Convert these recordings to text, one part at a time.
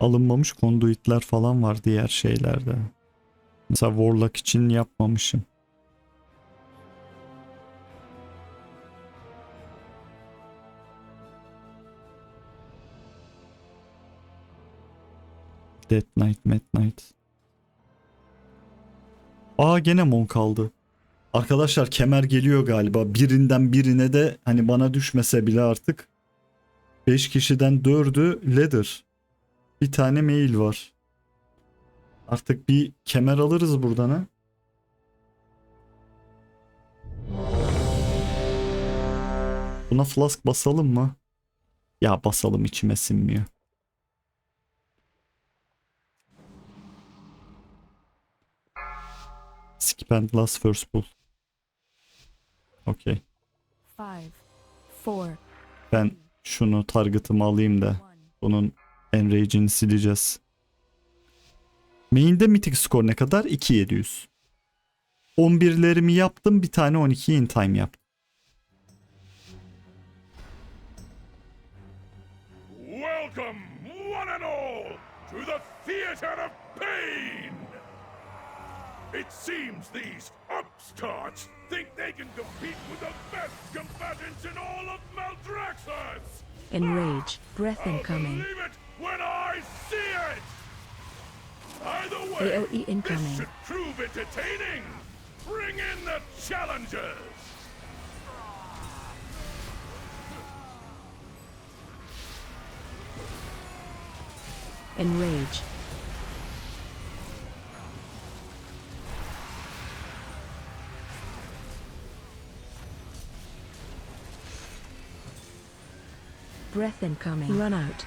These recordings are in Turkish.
alınmamış konduitler falan var diğer şeylerde. Mesela Warlock için yapmamışım. Dead Knight, Mad Knight. Aa gene Mon kaldı. Arkadaşlar kemer geliyor galiba. Birinden birine de hani bana düşmese bile artık 5 kişiden 4'ü leather. Bir tane mail var. Artık bir kemer alırız buradan ha. Buna flask basalım mı? Ya basalım içime sinmiyor. Skip and last first pull. Okey. Ben şunu target'ımı alayım da bunun enrage'ini sileceğiz. Main'de mythic score ne kadar? 2700. 11'lerimi yaptım. Bir tane 12 in time yaptım. Welcome, one and all, to the theater of pain! It seems these upstarts think they can compete with the best combatants in all of Maldraxxus! Enrage. Breath I'll incoming. When I see it! Either way, AOE this should prove entertaining! Bring in the challengers! Enrage. Breath incoming. Run out.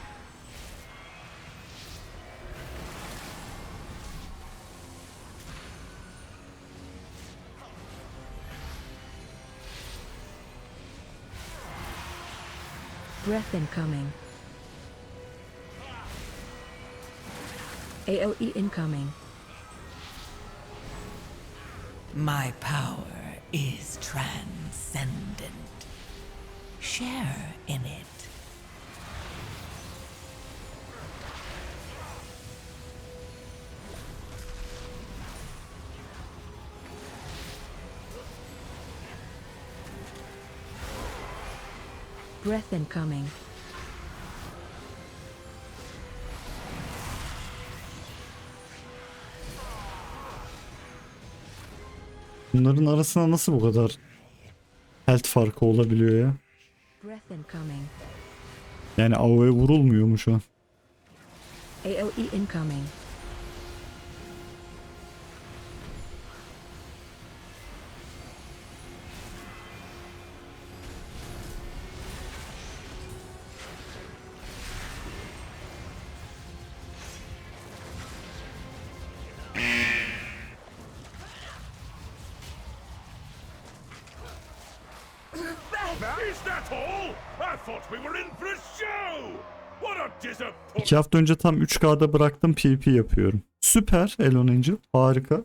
Breath incoming. AOE incoming. My power is transcendent. Share in it. Breath incoming. Bunların arasında nasıl bu kadar health farkı olabiliyor ya? Yani AoE vurulmuyor mu şu an? AOE incoming. 2 hafta önce tam 3K'da bıraktım PvP yapıyorum. Süper Elon Angel. Harika.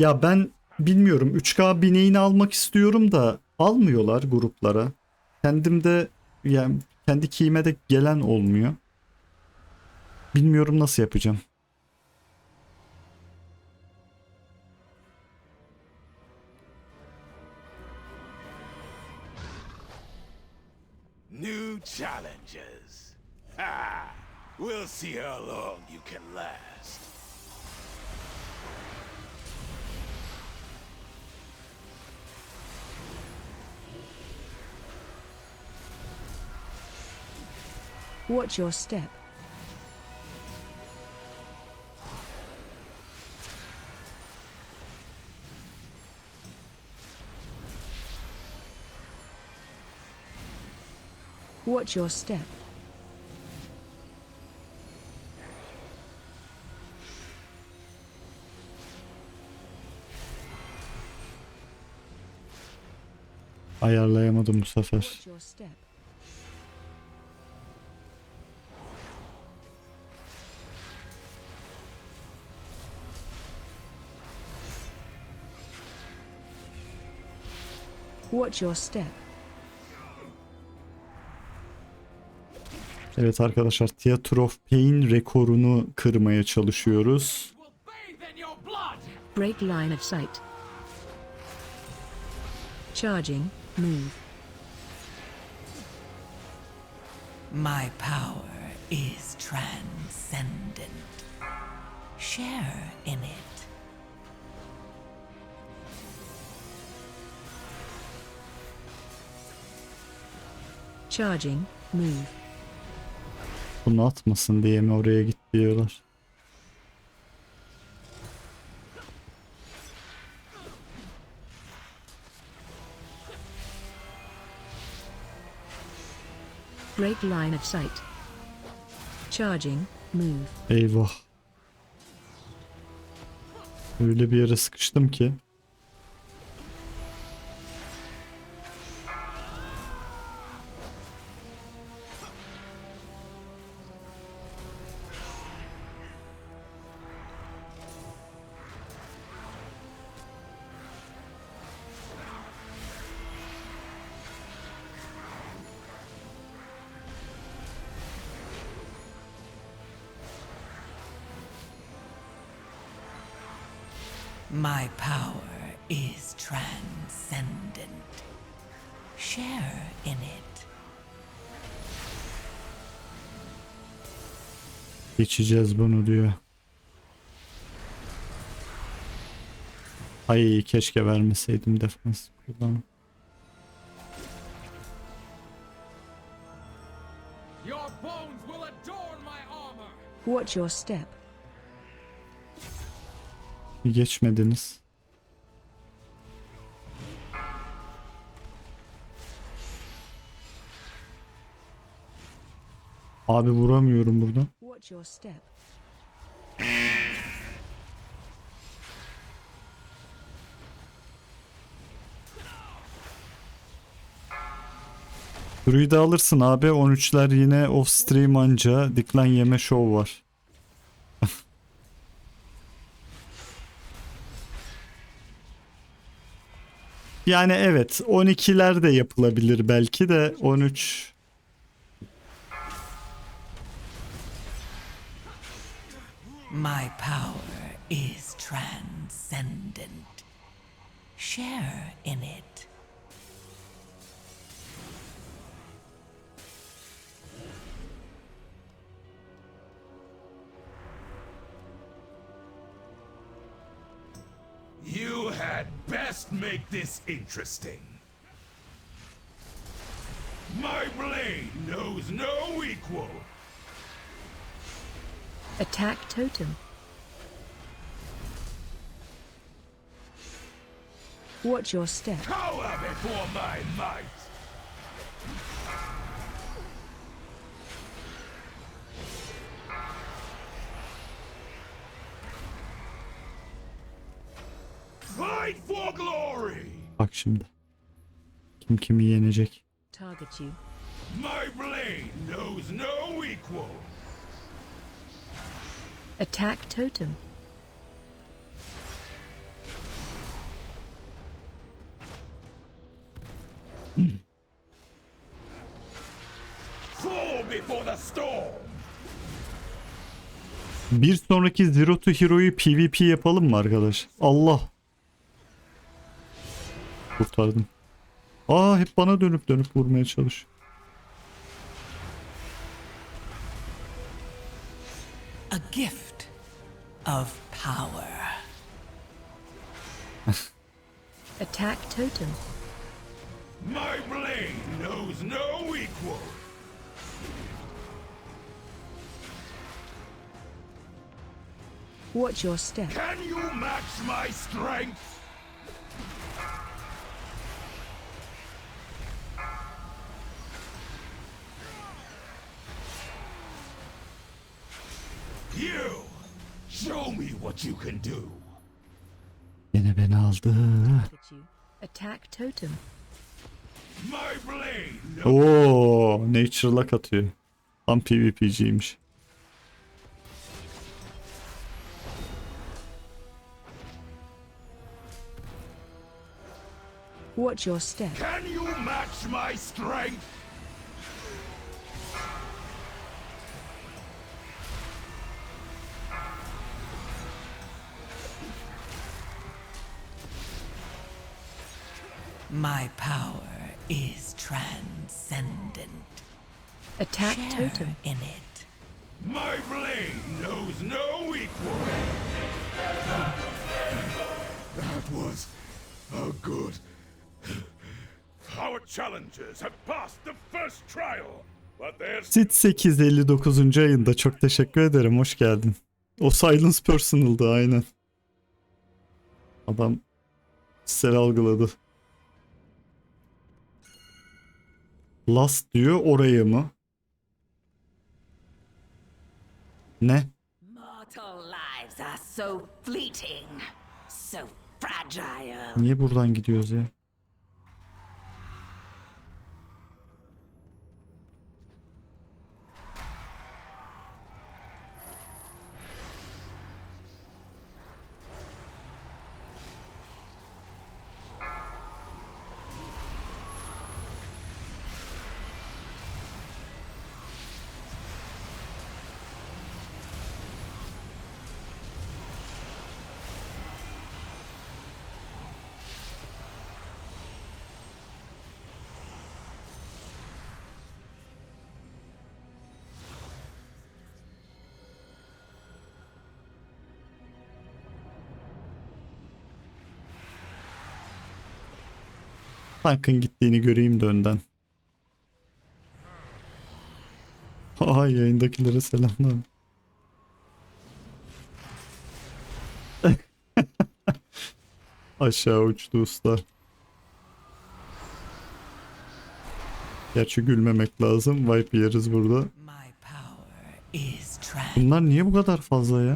Ya ben bilmiyorum 3K bineğini almak istiyorum da almıyorlar gruplara. Kendimde yani kendi kime de gelen olmuyor. Bilmiyorum nasıl yapacağım. Challenges. Ha! We'll see how long you can last. Watch your step. Watch your step. Ayarlayamadım bu sefer. Watch your step. Evet arkadaşlar Theater of Pain rekorunu kırmaya çalışıyoruz. Break line of sight. Charging. Move. My power is transcendent. Share in it. Charging. Move. Bunu atmasın diye mi oraya git diyorlar. Break line of sight. Charging. Move. Eyvah. Öyle bir yere sıkıştım ki. My power is transcendent. Share in it. Geçeceğiz bunu diyor. Ay keşke vermeseydim defans kullanım. Your bones will adorn my armor! Watch your step. Geçmediniz. Abi vuramıyorum buradan. Watch your step. Duru'yu da alırsın abi. 13'ler yine off stream anca. Decline yeme show var. Yani evet 12'ler de yapılabilir belki de 13 My power is transcendent. Share in it. You had best make this interesting. My blade knows no equal. Attack totem. Watch your step. Cower before my might. Bak şimdi. Kim kimi yenecek? Target you. My blade knows no equal. Attack totem. Fall before the storm! Bir sonraki Zero to Hero'yu PvP yapalım mı arkadaş? Allah. Kurtardım. Aa hep bana dönüp dönüp vurmaya çalış. A gift of power. Attack totem. My blade knows no equal. Watch your step. Can you match my strength? You! Show me what you can do! Yine beni aldı. Attack totem. My blade Oo, Nature'la atıyor. Tam PvP'ciymiş. Watch your step. Can you match my strength? My power is transcendent. Attack Share totem. in it. My blade knows no equal. That was a good. Our challengers have passed the first trial, but there's Sid 859. ayında çok teşekkür ederim. Hoş geldin. O Silence Personal'dı aynen. Adam sel algıladı. Last diyor oraya mı? Ne? Niye buradan gidiyoruz ya? Tankın gittiğini göreyim de önden. Ay yayındakilere selamlar. Aşağı uçtu usta. Gerçi gülmemek lazım. Wipe yeriz burada. Bunlar niye bu kadar fazla ya?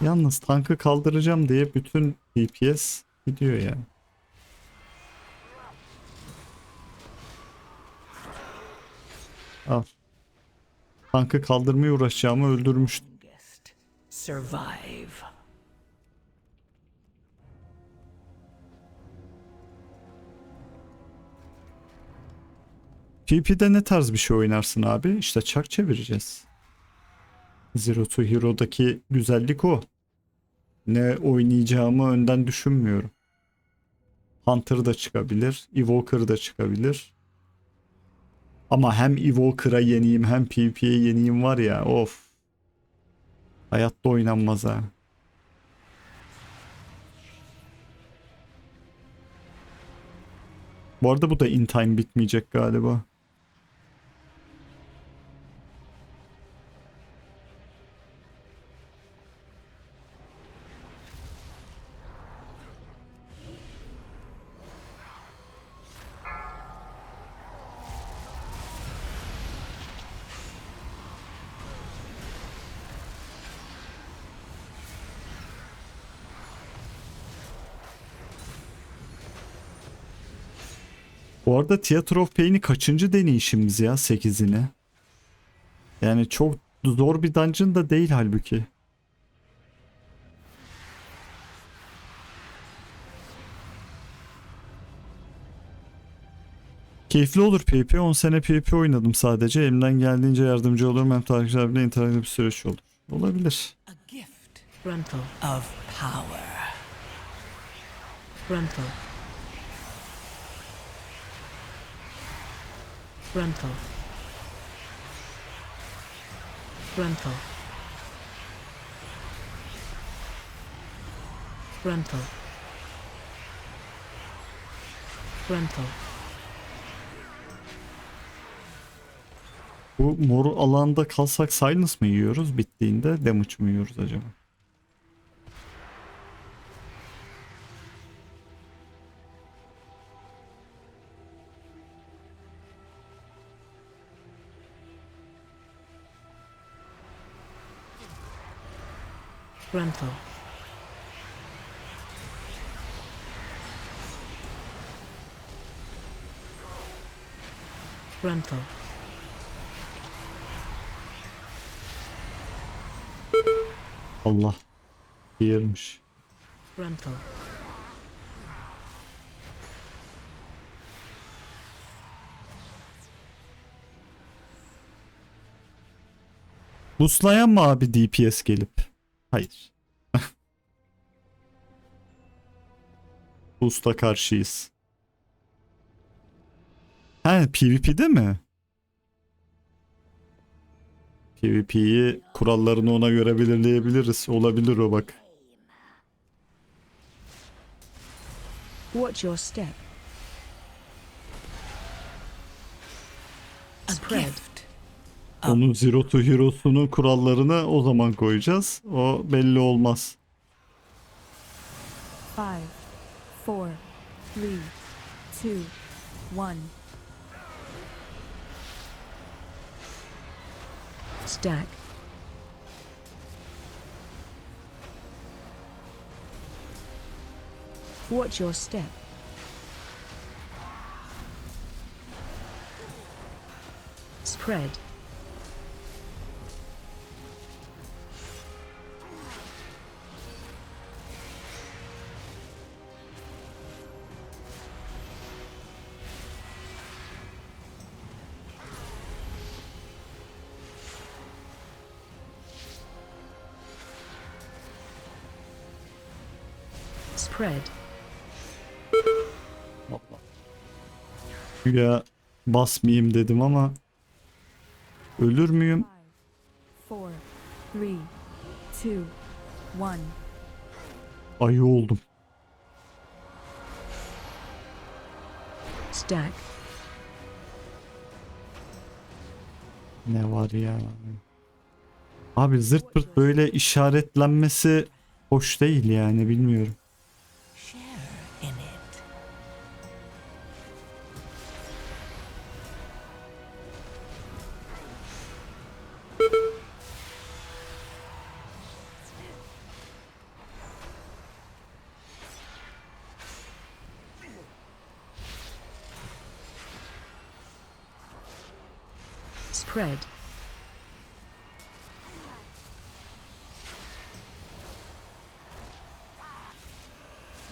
Yalnız tankı kaldıracağım diye bütün DPS gidiyor yani. Al. Tankı kaldırmaya uğraşacağımı öldürmüştüm. Survive. PvP'de ne tarz bir şey oynarsın abi? İşte çark çevireceğiz. Zero to Hero'daki güzellik o. Ne oynayacağımı önden düşünmüyorum. Hunter da çıkabilir, Evoker da çıkabilir. Ama hem Evoker'a yeniyim hem PvP'ye yeniyim var ya of. Hayatta oynanmaz ha. Bu arada bu da in time bitmeyecek galiba. Arada Theater of Pain'i kaçıncı deneyişimiz ya 8'ini? Yani çok zor bir dungeon da değil halbuki. Keyifli olur PvP. 10 sene PvP oynadım sadece. Elimden geldiğince yardımcı olurum. Hem takipçilerimle interaktif bir süreç olur. Olabilir. Gruntle. of power. Gruntle. Gruntle. Gruntle. Gruntle. Gruntle. Bu mor alanda kalsak silence mı yiyoruz? Bittiğinde damage mı yiyoruz acaba? tamam. rental. Allah. Yermiş. Rental. Buslayan mı abi DPS gelip? Hayır. Boost'a karşıyız. He PvP'de mi? PvP'yi kurallarını ona göre belirleyebiliriz. Olabilir o bak. Watch your step. A Spread. gift. Onun Zero to Hero'sunun kurallarını o zaman koyacağız. O belli olmaz. Five, four, three, two, one. Stack. Watch your step. Spread. Spread. Ya basmayayım dedim ama ölür müyüm? Ayı oldum. Stack. Ne var ya? Abi zırt pırt böyle işaretlenmesi hoş değil yani bilmiyorum.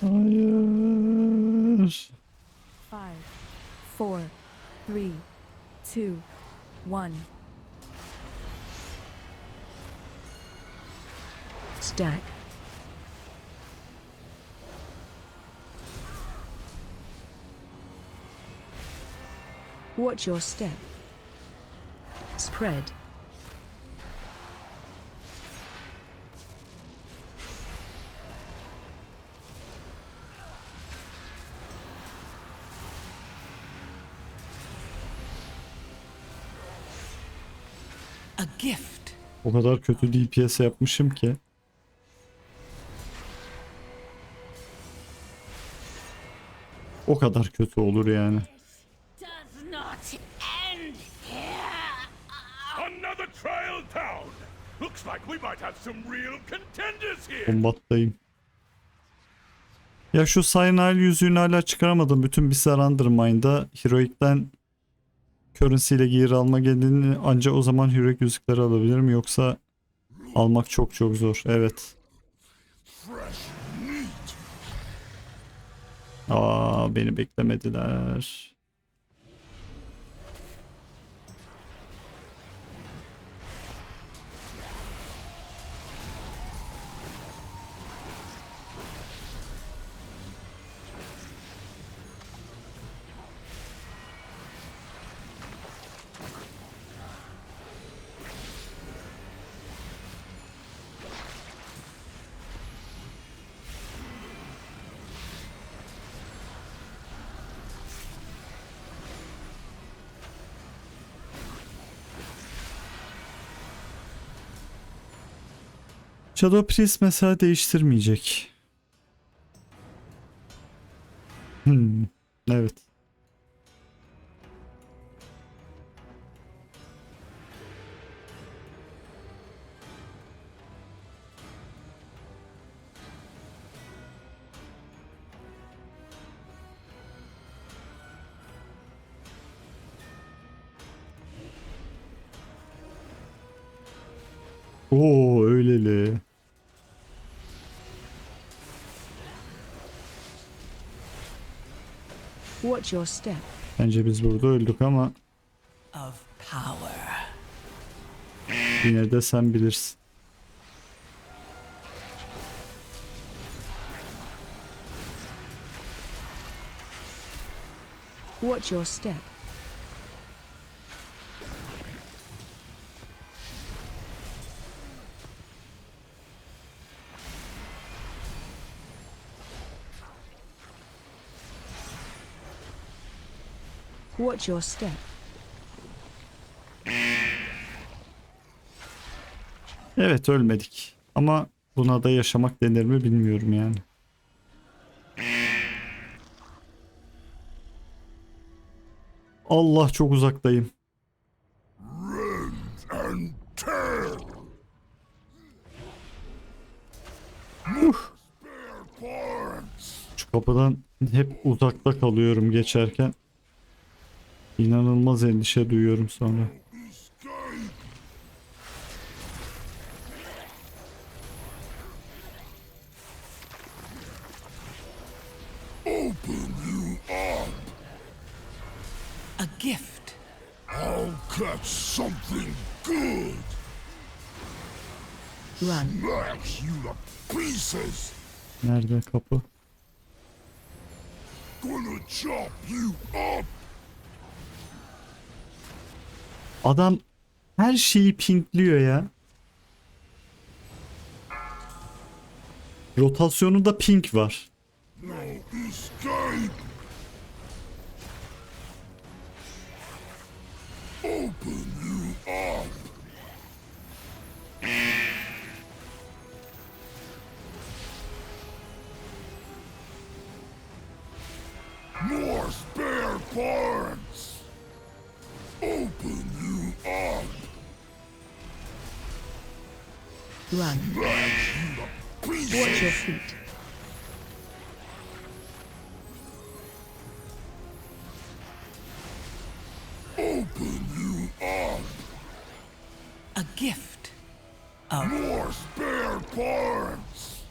Hayır. Five, four, three, two, one. Stack. Watch your step. Spread. O kadar kötü DPS yapmışım ki. O kadar kötü olur yani. does not end here. Another trial down! Looks like we might have some real contenders here! Kombattayım. Ya şu Sayın Aile yüzüğünü hala çıkaramadım. Bütün bir Undermine'da Heroic'ten currency ile gear alma geldiğini anca o zaman Heroic yüzükleri alabilirim. Yoksa almak çok çok zor. Evet. Aa beni beklemediler. Shadow Priest mesela değiştirmeyecek. Hmm, evet. Watch your step. Bence biz burada öldük ama Of power. Yine de sen bilirsin. Watch your step. Watch your step. Evet ölmedik. Ama buna da yaşamak denir mi bilmiyorum yani. Allah çok uzaktayım. Şu kapıdan hep uzakta kalıyorum geçerken. İnanılmaz endişe duyuyorum sonra. A gift. I'll catch something good! Run. Smash you to pieces! Nerede kapı? Gonna chop you up! Adam her şeyi pinkliyor ya. Rotasyonunda pink var. No escape! Run. Smash you to pieces! Watch your feet. Open you up! A gift. of More spare parts!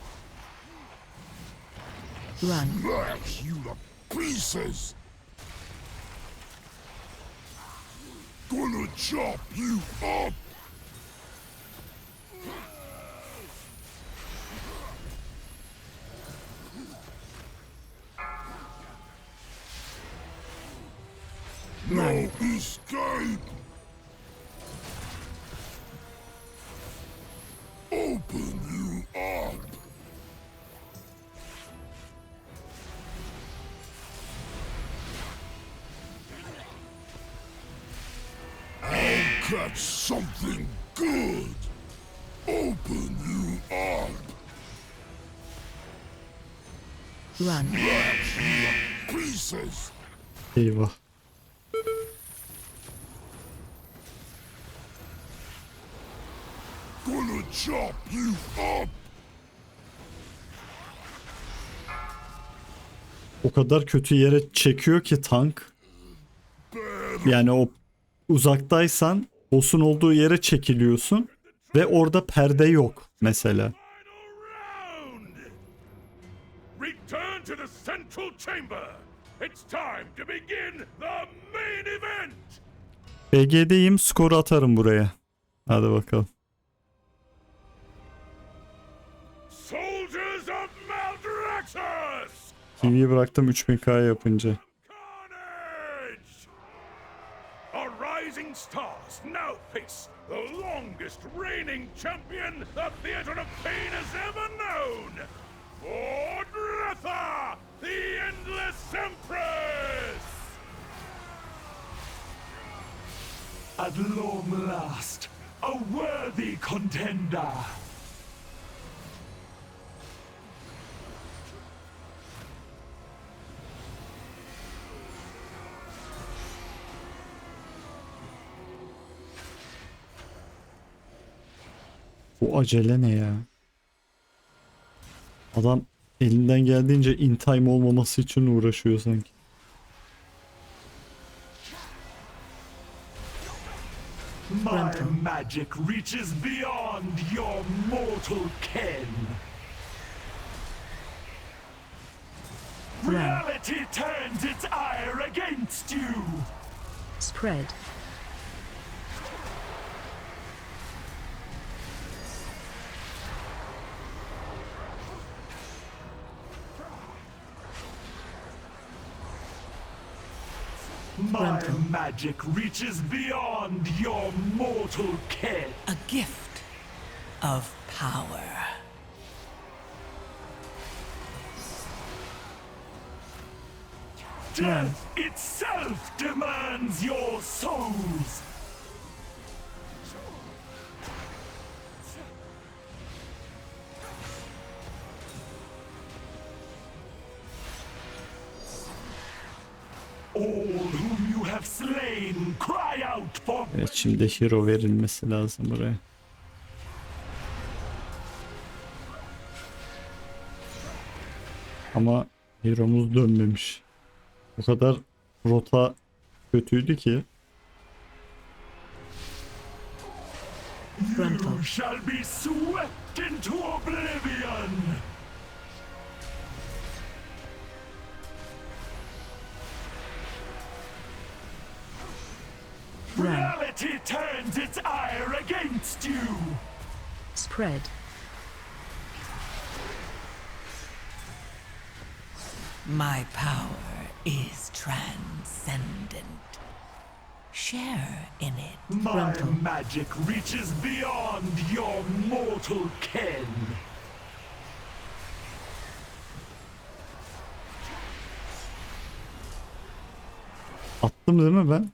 Run. Smash you to pieces! Gonna chop you up! No escape! Open you up! I'll catch something good! Open you up! Run. Smash you to pieces! Eyvah. O kadar kötü yere çekiyor ki tank. Yani o uzaktaysan boss'un olduğu yere çekiliyorsun ve orada perde yok mesela. Return to the central chamber! It's time to begin the main event! BG'deyim skoru atarım buraya. Hadi bakalım. TV'yi bıraktım 3000K yapınca. Stars now face the longest reigning champion the Theater of Pain has ever known! Ordretha, the Endless Empress! At long last, a worthy contender. Bu acele ne ya? Adam elinden geldiğince in time olmaması için uğraşıyor sanki. My magic reaches beyond your mortal ken. Reality turns its ire against you. Spread. My magic reaches beyond your mortal ken. A gift of power. Death itself demands your souls. All Evet şimdi hero verilmesi lazım buraya. Ama hero'muz dönmemiş. O kadar rota kötüydü ki. You shall be swept into oblivion. Reality turns its ire against you. Spread. My power is transcendent. Share in it. My Frontal. magic reaches beyond your mortal ken. Attım değil mi ben?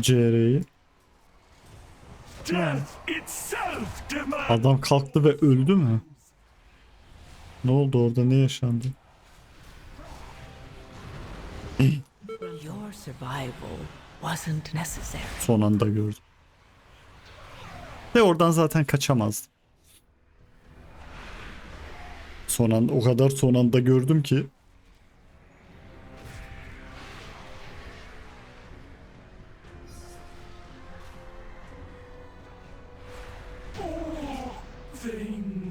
CR'yi. Adam kalktı ve öldü mü? Ne oldu orada ne yaşandı? Son anda gördüm. Ve oradan zaten kaçamazdım. Son anda o kadar son anda gördüm ki.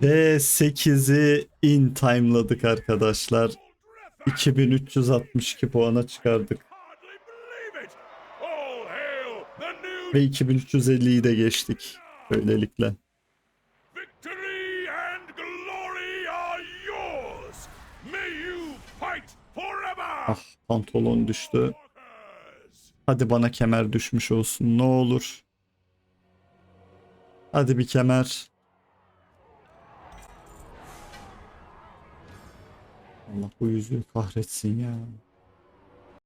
D8'i in time'ladık arkadaşlar. 2362 puana çıkardık. Ve 2350'yi de geçtik. Böylelikle. Ah pantolon düştü. Hadi bana kemer düşmüş olsun ne olur. Hadi bir kemer. Allah bu yüzüğü kahretsin ya.